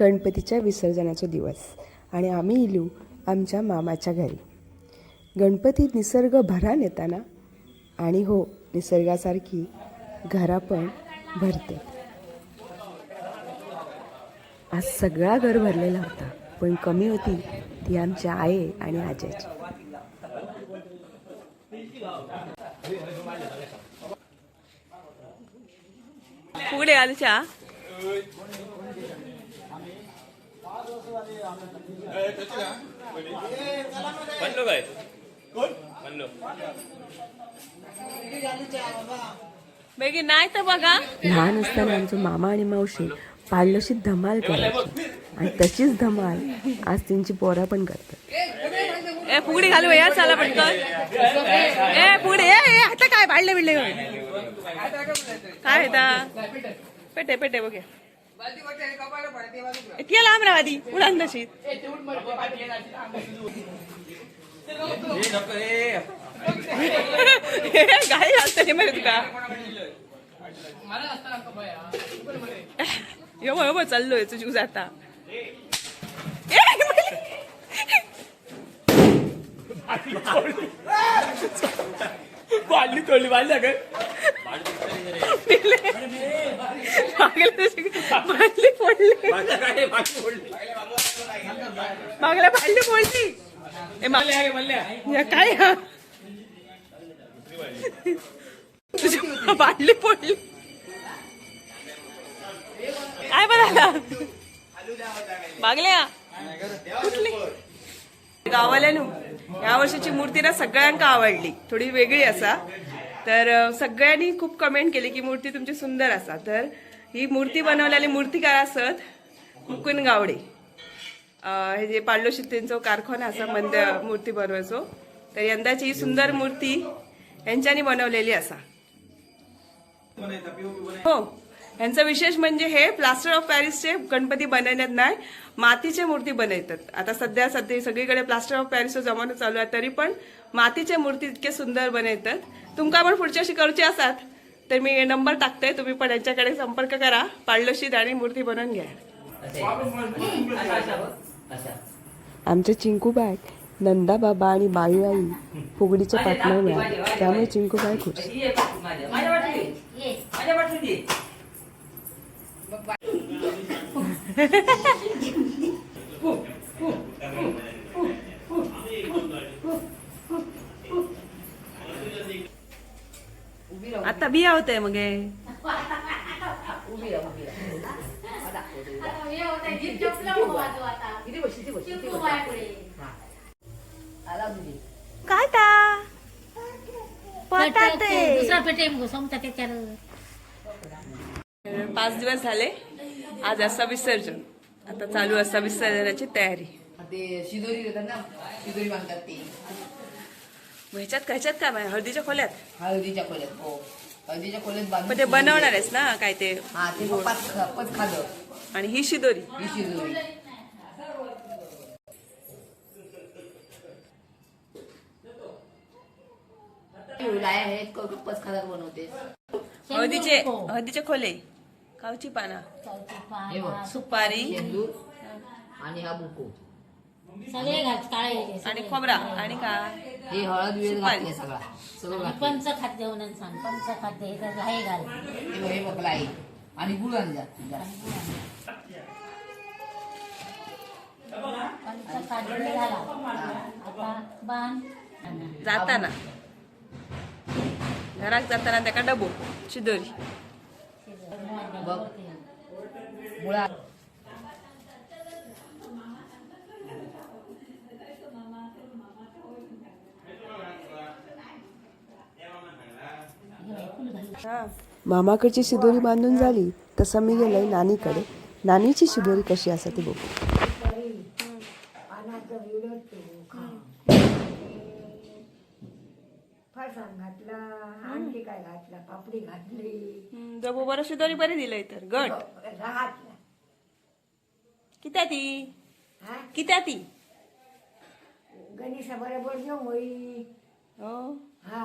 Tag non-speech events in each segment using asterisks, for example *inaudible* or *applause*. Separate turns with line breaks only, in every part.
गणपतीच्या विसर्जनाचा दिवस. आणि आम्ही इलू आमच्या मामाच्या घरी. गणपती निसर्ग भरा येताना आणि हो निसर्गासारखी घरा पण भरते. आज सगळा घर भरलेला होता पण कमी होती ती आमच्या आई आणि आज्याची.
पुढे आलच्या
म्हणलो काय म्हणलो
बेगी नाही तर बघा.
लहान असताना आमचे मामा आणि मावशी पाडलोशी धमाल करायची. आणि तशीच धमाल आज त्यांची पोरा पण करतात.
ए फुगडी घालू या चला पटकन. ए फुगडी ए आता काय भाडले बिडले काय पेटे पेटे बघे इतके लांब राहा उडान तशी. *laughs* गाडी असते माहिती तुका यो यो चाललोय तुझी जाता
वाढली तोडली वाढली काय बादली फोडली
मागल्या भांडली फोडली काय तुझ्या तुझी भांडली फोडली काय बघायला मागल्या कुठली गावाल्यानु या वर्षाची मूर्ती ना सगळ्यांका आवडली. थोडी वेगळी असा. तर सगळ्यांनी खूप कमेंट केली की मूर्ती तुमची सुंदर असा. तर ही मूर्ती बनवलेली मूर्तीकार असत मुकुंद गावडे. हे जे पाडलो त्यांचो कारखाना असा मंद मूर्ती बनवायचो. तर यंदाची ही सुंदर मूर्ती यांच्यानी बनवलेली असा. हो. यांचं विशेष म्हणजे हे प्लास्टर ऑफ पॅरिसचे गणपती बनवण्यात नाही मातीचे मूर्ती बनवतात आता सध्या सध्या सगळीकडे प्लास्टर ऑफ पॅरिसचा जमाना चालू आहे तरी पण मातीचे मूर्ती इतके सुंदर बनवतात तुमका पण पुढच्या अशी करूची असतात तर मी नंबर टाकते तुम्ही पण यांच्याकडे संपर्क करा पाडलोशीत आणि मूर्ती बनवून घ्या
आमचे चिंकूबाई नंदाबाबा आणि बाळूआई फुगडीच्या पाटणार मिळाले त्यामुळे चिंकूबाई खुश
आता बिया होते मग हे. काय ता? पटाटे
दुसरा पेटे मग समजा त्याच्यावर.
पाच दिवस झाले. आज असा विसर्जन. आता चालू असा विसर्जनाची तयारी. ह्याच्यात काय माहिती? हळदीच्या खोल्यात?
हळदीच्या खोल्यात हो. हळदीच्या खोल्यात
पण ते बनवणार आहेस ना काय ते? आणि ही शिदोरी.
ही शिदोरी.
हळदीचे हळदीचे खोले. कावची पाना
हे बघ
सुपारी
शेंदूर आणि हा बुको
सगळे. घात काळे
आणि खोबरा. आणि काय
हे हळद वेळ
सुपारी.
घातली सगळा. सगळं घातलं
पंच खाद्य म्हणून सांग. पंच खाद्य हे तर घाल.
हे बघ, हे आणि गुळ आणि.
पंच खाद्य झाला आता बाण.
जाताना. घरात जाताना त्याका डबो शिदोरी.
बघ. मुळा
मामाकडची शिदोरी बांधून झाली तसं मी गेलोय नानीकडे. नानीची शिदोरी कशी असते ती बघू.
फरसाण घातला आणखी काय घातला पापडी घातली.
डबो बरं शिदोरी बरी दिलंय तर गट
घातला
कित्या ती?
हा?
कित्या ती?
गणेशा बरोबर घेऊन होई
हो?
हा.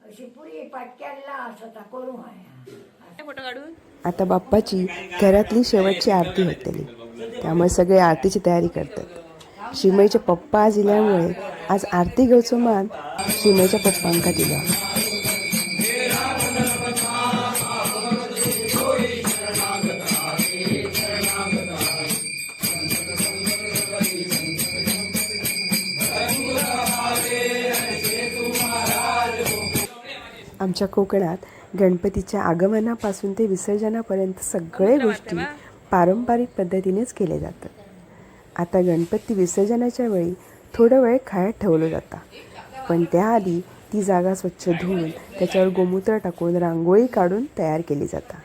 अशी पुरी पाटक्याला असता करू हाया
फोटो काढून?
आता बाप्पाची घरातली शेवटची आरती होतली त्यामुळे सगळे आरतीची तयारी करतात. शिमईचे पप्पा आज इल्यामुळे आज आरती घेवचो मान शिमईच्या पप्पांका दिला. आमच्या कोकणात गणपतीच्या आगमनापासून ते विसर्जनापर्यंत सगळे गोष्टी पारंपरिक पद्धतीनेच केले जातात. आता गणपती विसर्जनाच्या वेळी थोडं वेळ खायत ठेवलं जातं. पण त्याआधी ती जागा स्वच्छ धुवून त्याच्यावर गोमूत्र टाकून रांगोळी काढून तयार केली जातात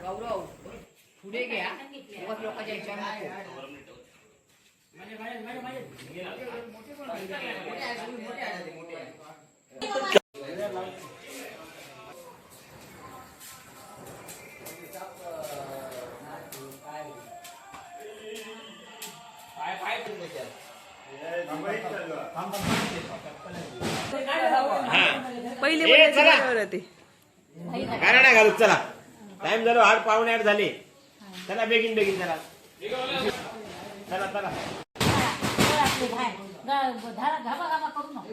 चला. टाइम झालो आठ पावणे आठ झाले. चला बेगीन बेगीन चला. चला चला.
घाबा घाबा करू नको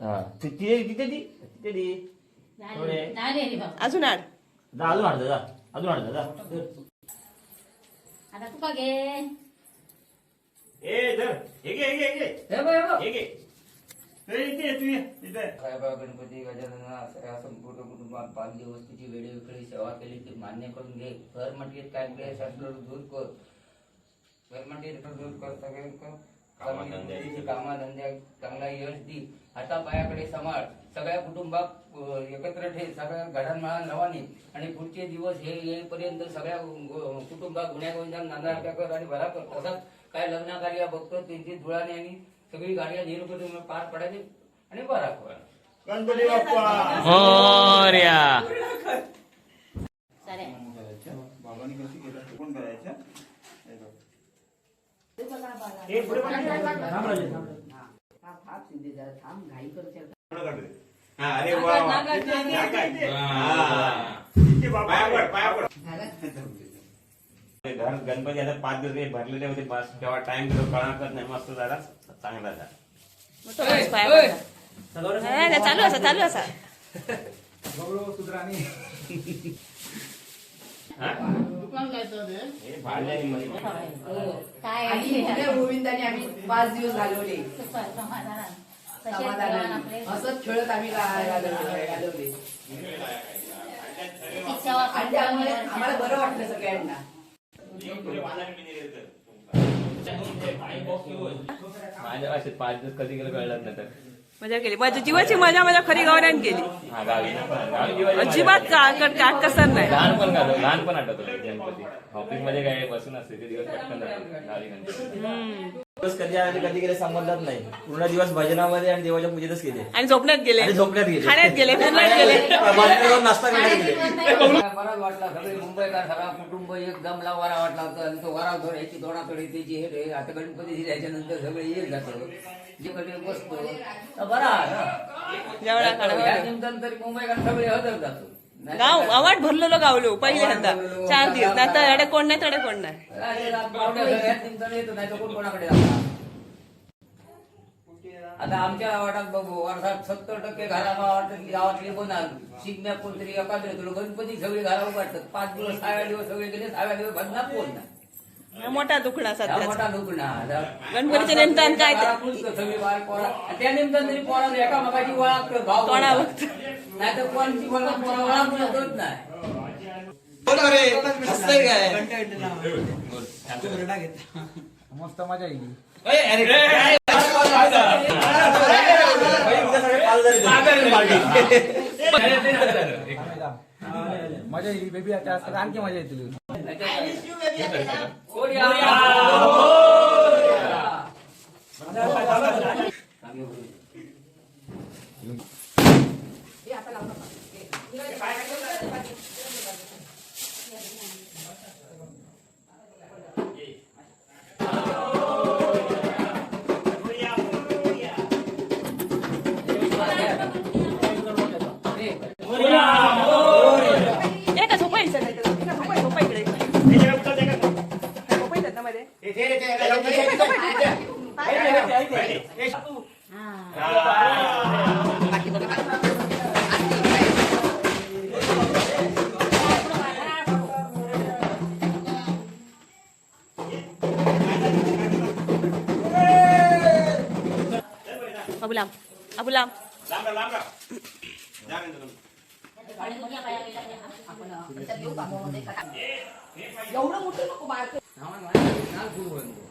हा, ति- तिथे तिथे ती. ती थोडे.
अजून आड.
जा, अजून अर्धा जा अजून अर्धा जा
आता तुका घे
ए धर हे घे हे घे हे घे
हे बघ, हे बघ.
हे घे ए, इथे ये, तू ये इथे
साहेबा गणपती गजानन संपूर्ण कुटुंबात पाच दिवस तिची वेळोवेळी सेवा केली ती मान्य करून घे घर मटेरियल काय असलं दूर कर घर मटेरियल दूर कर सगळे. तिची कामाधंद्या चांगला यश दी हाता पायाकडे सांभाळ सगळ्या कुटुंबात अं, एकत्र ठेव सगळ्या घडांमळा रवानी आणि पुढचे दिवस हे येईपर्यंत सगळ्या गो- कुटुंबात गुन्ह्या गोविंदा नांदा कर आणि भरा कर तसाच काय लग्न कार्य बघतो त्यांची धुळाने आणि सगळी गाड्या निरुपती पार पडायची आणि बरा कर
गणपती बाप्पा! अरे वा. हा. घर गणपती आता पाच दिवस भरलेले होते बस. तेव्हा टाइम कळणार नाही. मस्त झाला. चांगला झाला.
चालू असा चालू असा.
हा?
काय
आणि गोविंदाने आम्ही पाच दिवस घालवले.
सुपर समाधान तसेच आपले
हसत खेळत आम्ही गा- घालवले घालवले.
किती सेवा
आणि त्यामुळे आम्हाला बरं वाटलं सगळ्यांना.
माझ्या असे पाच दिवस कधी गेलं कळलं नाही तर
मजा केली. माझ्या जीवाची मजा माझ्या खरी गौऱ्यान केली.
हा गावी गावी दिवाळी
अजिबात का- का- कसर नाही.
आठवतो गणपती. ऑफिसमध्ये काय बसून असते ते दिवस पटकन जातात गावी गणपती.
दिवस कधी आले कधी गेले समजलाच नाही. पूर्ण दिवस भजनामध्ये आणि देवाच्या पूजेतच गेले.
आणि झोपण्यात गेले.
आणि झोपण्यात गेले.
खाण्यात गेले फिरण्यात गेले.
बाहेर जाऊन नाश्ता करायला गेले.
बराच वाटला. सगळे मुंबईकर सगळा कुटुंब एक जमला वारा वाटला होता. आणि तो वारा थोडा याची दोणाकडे त्याची हे आता गणपती याच्यानंतर सगळे येत जातो. जे कडे बसतो. बरा
जेवढा
तरी मुंबईकर सगळे हजर जातो.
गाव आवाट भरलेलो गावलो पहिले आता. चार दिवस. नाही तर अडे कोण नाही तडे कोण नाही.
कोण आता आमच्या वाटात बघू वर्षात सत्तर टक्के घराला वाटत की गावातले बनाल शिगम्या कोणतरी एखाद्या तुला गणपती सगळे घरावर वाटतात पाच दिवस सहाव्या दिवस सगळे गेले सहाव्या दिवस भजनात कोण नाही?
हा मोठा दुखणा
हा
सध्या
मोठा दुखणा.
गणपतीच्या निमित्तानं काय ते-
सगळी बाळ पोरा त्या निमित्तानं तरी पोरा एकामेकाची ओळख भाव
तोंडा
नाही तर
हसतंय काय
मस्त मजा येईल
अरे, अरे, काय?
मजा येईल बेबी आता असतात आणखी मजा येतील
कोण या?
अबू लांब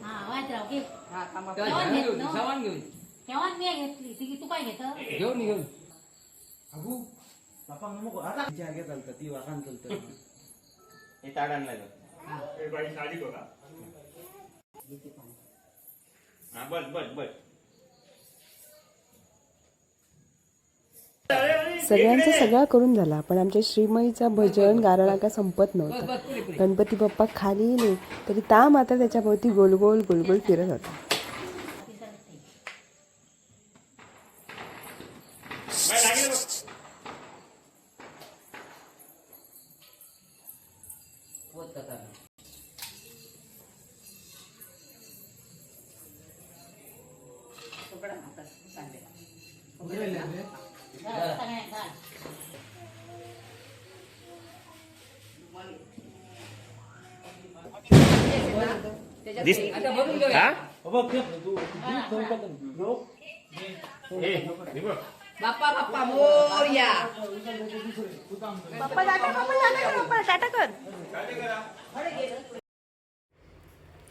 हा
घेऊन घेऊन
तेव्हा मी घेतली ती तू काय घेत
घेऊन घेऊन
ती वाहन चालतं
हे आणलंय का? हा बस बस बस.
सगळ्यांचा सगळा करून झाला. पण आमच्या श्रीमईचा भजन गाराणा का संपत नव्हता. गणपती बाप्पा. खाली नाही तरी ता मात्र त्याच्याभोवती गोल गोल गोल गोल फिरत होता
दिस
आता बघून घेऊया.
हा?
बघ ते तू
हे, हे बघ.
बाप्पा बाप्पा मोरया.
टाटा टाटा कर पप्पा टाटा कर.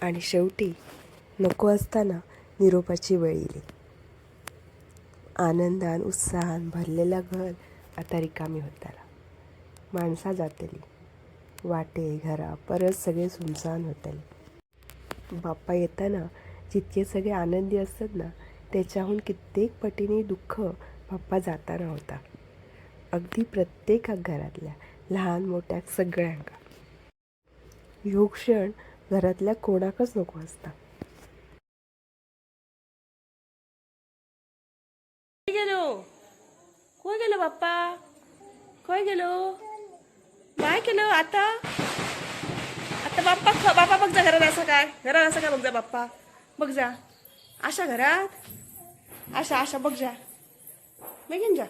आणि शेवटी नको असताना निरोपाची वेळ येईल. आनंदान उत्साहान भरलेलं घर आता रिकामी होताला माणसा जातली. वाटे घरा परत सगळे सुनसान होतले. बाप्पा येताना जितके सगळे आनंदी असतात ना त्याच्याहून कित्येक पटीने दुःख बाप्पा जाताना होता अगदी प्रत्येक घरातल्या लहान मोठ्या सगळ्यांका. ह्यो क्षण घरातल्या कोणाकच नको असता.
गेलो? खय गेलो बाप्पा? खय गेलो? काय केलं आता? तर बाप्पा ख बाप्पा बघ जा घरात असं काय घरात असं काय बघ जा बाप्पा. बघ जा. अशा घरात. अशा अशा बघ जा. बेगीन जा.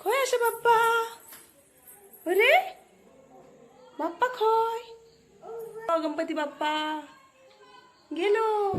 खोय अशा बाप्पा. अरे? बाप्पा खोय. हो, गणपती बाप्पा. गेलो.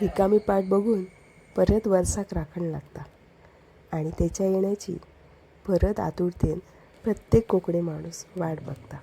रिकामी पाठ बघून परत वरसाक राखण लागता. आणि त्याच्या येण्याची परत आतुरतेन प्रत्येक कोकणी माणूस वाट बघता.